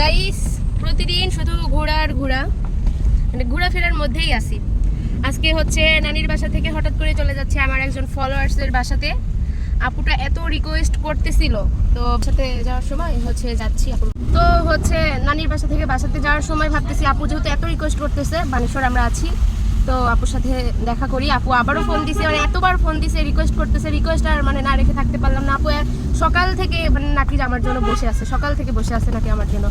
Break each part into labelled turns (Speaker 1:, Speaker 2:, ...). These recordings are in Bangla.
Speaker 1: গাইস প্রতিদিন শুধু ঘোরার ঘোরা মানে ঘোরাফেরার মধ্যেই আছি। আজকে হচ্ছে নানির বাসা থেকে হঠাৎ করে চলে যাচ্ছে আমার একজন ফলোয়ার্সের বাসাতে। আপুটা এত রিকোয়েস্ট করতেছিল, তো সাথে যাওয়ার সময় হচ্ছে যাচ্ছি আপু তো হচ্ছে নানির বাসা থেকে বাসাতে যাওয়ার সময় ভাবতেছি, আপু যেহেতু এত রিকোয়েস্ট করতেছে, বানেশ্বর আমরা আছি। তো আপুর সাথে দেখা করি, আপু আবারও ফোন দিছে মানে এতবার ফোন দিছে রিকোয়েস্ট করতেছে রিকোয়েস্ট আর মানে না রেখে থাকতে পারলাম আর সকাল থেকে মানে নাকি আমার জন্য বসে আছে, সকাল থেকে বসে আছে নাকি আমার জন্য।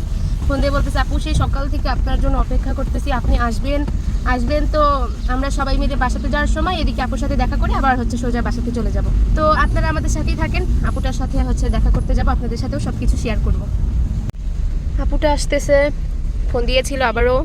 Speaker 1: ফোন দিয়ে বলতেছে, আপু, সেই সকাল থেকে আপনার জন্য অপেক্ষা করতেছি, আপনি আসবেন আসবেন তো আমরা সবাই মিলে বাসাতে যাওয়ার সময় এদিকে আপুর সাথে দেখা করে আবার হচ্ছে সোজা বাসাতে চলে যাব। তো আপনারা আমাদের সাথেই থাকেন, আপুটার সাথে হচ্ছে দেখা করতে যাব, আপনাদের সাথেও সব কিছু শেয়ার করব। আপুটা আসতেছে, ফোন দিয়েছিল আবারও।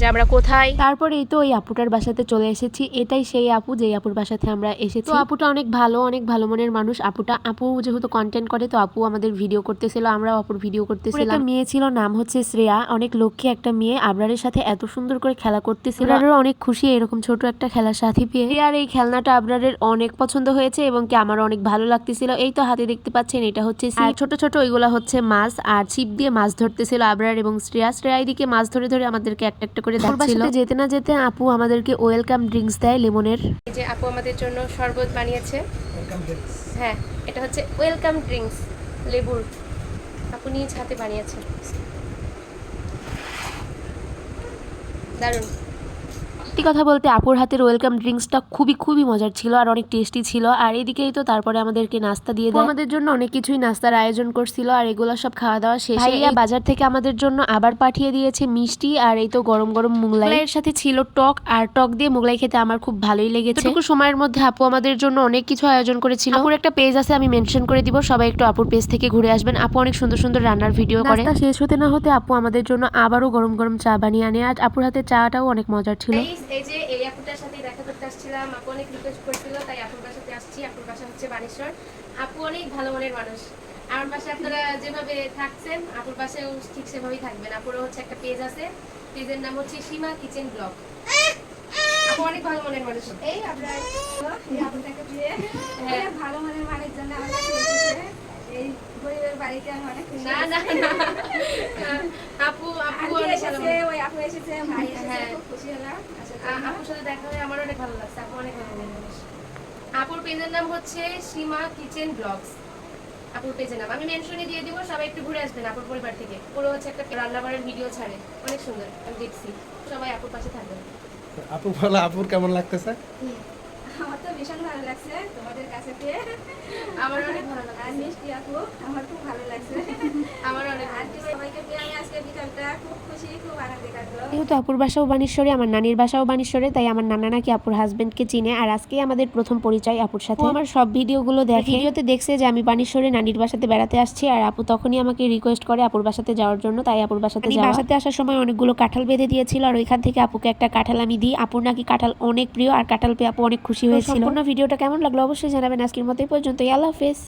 Speaker 1: যে আমরা কোথায়?
Speaker 2: তারপরে এই তো ওই আপুটার বাসাতে চলে এসেছি। এটাই সেই আপু যেই আপুর বাসাতে আমরা এসেছি। তো আপুটা অনেক ভালো অনেক ভালো মনের মানুষ। আপুটা আপু যেহেতু কন্টেন্ট করে তো আপু আমাদের ভিডিও করতেছিল আমরা আপুর ভিডিও করতেছিলাম। একটা মেয়ে ছিল নাম হচ্ছে শ্রেয়া। অনেক লক্ষ্মী একটা মেয়ে। আবরারের সাথে এত সুন্দর করে খেলা করতেছিল। আবরারও অনেক খুশি এরকম ছোট একটা খেলার সাথী পেয়ে। আর এই খেলনাটা আবরারের অনেক পছন্দ হয়েছে এবং কি আমার অনেক ভালো লাগতেছিল। এই তো হাতে দেখতে পাচ্ছেন এটা হচ্ছে ছোট ছোট ওইগুলা হচ্ছে মাছ। আর ছিপ দিয়ে মাছ ধরতেছিল আবরার এবং শ্রেয়া। শ্রেয়া এদিকে মাছ ধরে ধরে আমাদেরকে একটা একটা করে দেখছিল যেতে না যেতে আপু আমাদেরকে ওয়েলকাম ড্রিঙ্কস দেয় লেমনের।
Speaker 1: এই যে আপু আমাদের জন্য শরবত বানিয়েছে। হ্যাঁ এটা হচ্ছে ওয়েলকাম ড্রিঙ্কস লেবুর। আপু নিজ হাতে বানিয়েছে। দারুণ।
Speaker 2: সত্যি কথা বলতে আপুর হাতের ওয়েলকাম ড্রিঙ্কসটা খুবই খুবই মজার ছিল আর অনেক টেস্টি ছিল। আর এদিকেই তো তারপরে আমাদেরকে নাস্তা দিয়ে দেয়। আমাদের জন্য অনেক কিছুই নাস্তার আয়োজন করছিল আর এগুলো সব খাওয়া দাওয়া শেষে ভাইয়া বাজার থেকে আমাদের জন্য আবার পাঠিয়ে দিয়েছে মিষ্টি আর এই তো গরম গরম মুগলাই। এর সাথে ছিল টক আর টক দিয়ে মুগলাই খেতে আমার খুব ভালোই লেগেছে। এটুকু সময়ের মধ্যে আপু আমাদের জন্য অনেক কিছু আয়োজন করেছিল। আপুর একটা পেজ আছে আমি মেনশন করে দিব। সবাই একটু আপুর পেজ থেকে ঘুরে আসবেন। আপু অনেক সুন্দর সুন্দর রান্নার ভিডিও করে। নাস্তা শেষ হতে না হতে আপু আমাদের জন্য আবারও গরম গরম চা বানিয়ে আনে। আর আপুর হাতে চাটাও অনেক মজার ছিল।
Speaker 1: এই যে এই আপুটার সাথে দেখা করতে আসছিলাম আপু অনেক রিকোয়েস্ট করছিল তাই আপুর বাসাতে আসছি। আপুর বাসা হচ্ছে বানেশ্বর। আপু অনেক ভালো মনের মানুষ। আমার বাসায় আপনারা যেভাবে থাকছেন আপুর বাসায় ঠিক সেভাবেই থাকবেন। আপুরও হচ্ছে একটা পেজ আছে। পেজের নাম হচ্ছে সীমা কিচেন ব্লগ। আপু অনেক ভালো মনের মানুষ।
Speaker 3: এই আপনার
Speaker 1: হ্যাঁ।
Speaker 3: অনেক ভালো মনের মানের জন্য আমার এই গরিবের বাড়িতে আমি অনেক খুশি
Speaker 1: না না আপু আপু
Speaker 3: এসেছে ওই আপু এসেছে ভাই এসেছে
Speaker 1: হ্যাঁ।
Speaker 3: খুব খুশি হলাম।
Speaker 1: আপুর সাথে দেখা হয়ে আমার অনেক ভালো লাগছে আপু অনেক ভালো মনের আপুর পেজের নাম হচ্ছে সীমা কিচেন ব্লগস। আপুর পেজের নাম। আমি মেনশনে দিয়ে দিব সবাই একটু ঘুরে আসবেন আপুর পরিবার থেকে। পুরো হচ্ছে একটা রান্নাবাড়ার ভিডিও ছাড়ে। অনেক সুন্দর আমি দেখছি। সবাই আপুর পাশে থাকবেন।
Speaker 4: আপু বলো আপুর কেমন লাগতেছে?
Speaker 3: আমার তো ভীষণ ভালো লাগছে তোমাদের কাছে পেয়ে।
Speaker 1: আমার অনেক ভালো লাগছে
Speaker 3: মিষ্টি আপু আমার খুব ভালো লাগছে।
Speaker 1: আমার অনেক
Speaker 3: সবাইকে পেয়ে আমি আজকে বিকালটা খুব খুশি খুব আনন্দে কাটলো
Speaker 2: যেহেতু আপুর বাসাও বানেশ্বরে আমার নানির বাসাও বানেশ্বরে তাই আমার নানা নাকি আপুর হাজবেন্ডকে চিনে। আর আজকে আমাদের প্রথম পরিচয় আপুর সাথে। আমার সব ভিডিওগুলো দেখে। ভিডিওতে দেখছে যে আমি বানেশ্বরে নানির বাসাতে বেড়াতে আসছি আর আপু তখনই আমাকে রিকোয়েস্ট করে আপুর বাসাতে যাওয়ার জন্য। তাই আপুর বাসাতে যাওয়া। বাসাতে আসার সময় অনেকগুলো কাঁঠাল বেঁধে দিয়েছিল আর ওইখান থেকে আপুকে একটা কাঁঠাল আমি দিই। আপুর নাকি কাঁঠাল অনেক প্রিয় আর কাঁঠাল পেয়ে আপু অনেক খুশি হয়েছিল। সম্পূর্ণ ভিডিওটা কেমন লাগল অবশ্যই জানাবেন আজকের মতো এই পর্যন্তই। আল্লাহ হাফেজ।